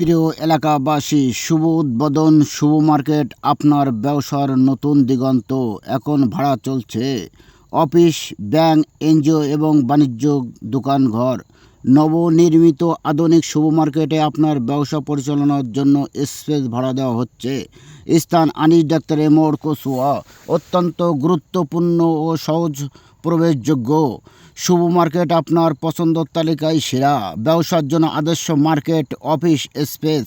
প্রিয় এলাকাবাসী, শুভ উদ্বোধন, শুভ মার্কেট, আপনার ব্যবসার নতুন দিগন্ত। এখন ভাড়া চলছে। অফিস, ব্যাংক, এনজিও এবং বাণিজ্য দোকানঘর। নবনির্মিত আধুনিক শুভ মার্কেটে আপনার ব্যবসা পরিচালনার জন্য স্পেস ভাড়া দেওয়া হচ্ছে। স্থান আনিস ডাক্তারের মোড়, কসুয়া। অত্যন্ত গুরুত্বপূর্ণ ও সহজ প্রবেশযোগ্য। শুভ মার্কেট আপনার পছন্দর তালিকায় সেরা। ব্যবসার জন্য আদর্শ মার্কেট, অফিস স্পেস,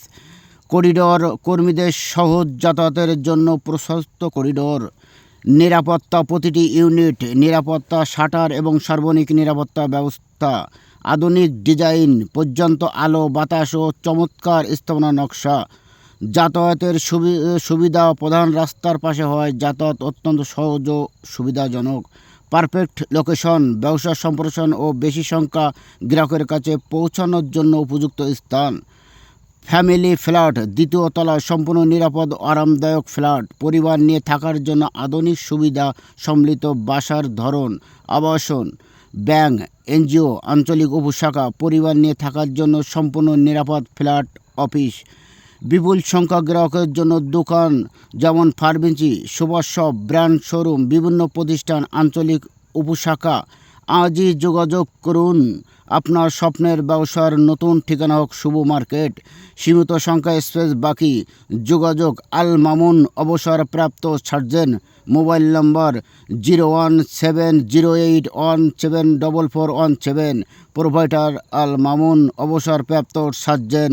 করিডর। কর্মীদের সহজ যাতায়াতের জন্য প্রশস্ত করিডর। নিরাপত্তা প্রতিটি ইউনিট, নিরাপত্তা শাটার এবং সার্বনিক নিরাপত্তা ব্যবস্থা। আধুনিক ডিজাইন পর্যন্ত আলো, বাতাস ও চমৎকার স্থাপনা নকশা। যাতায়াতের সুবি- সুবিধা প্রধান রাস্তার পাশে হয় যাতায়াত অত্যন্ত সহজ ও সুবিধাজনক। পারফেক্ট লোকেশন, ব্যবসা সম্প্রসারণ ও বেশি সংখ্যা গ্রাহকের কাছে পৌঁছানোর জন্য উপযুক্ত স্থান। ফ্যামিলি ফ্ল্যাট, দ্বিতীয় তলায় সম্পূর্ণ নিরাপদ, আরামদায়ক ফ্ল্যাট, পরিবার নিয়ে থাকার জন্য আধুনিক সুবিধা, সম্মিলিত বাসার ধরন, আবাসন ব্যাংক, এনজিও, আঞ্চলিক উপশাখা, পরিবার নিয়ে থাকার জন্য সম্পূর্ণ নিরাপদ ফ্ল্যাট, অফিস। বিপুল সংখ্যক গ্রাহকের জন্য দোকান, যেমন pharmacy Subhash shop, brand showroom, বিভিন্ন প্রতিষ্ঠান, আঞ্চলিক উপশাখা। আজই যোগাযোগ করুন। আপনার স্বপ্নের ব্যবসার নতুন ঠিকানা হোক শুভ মার্কেট। সীমিত সংখ্যা স্পেস বাকি। যোগাযোগ আল মামুন, অবসরপ্রাপ্ত surgeon, mobile number zero one seven zero eight one seven double four one seven. Provider Al Mamun, অবসরপ্রাপ্ত সার্জেন।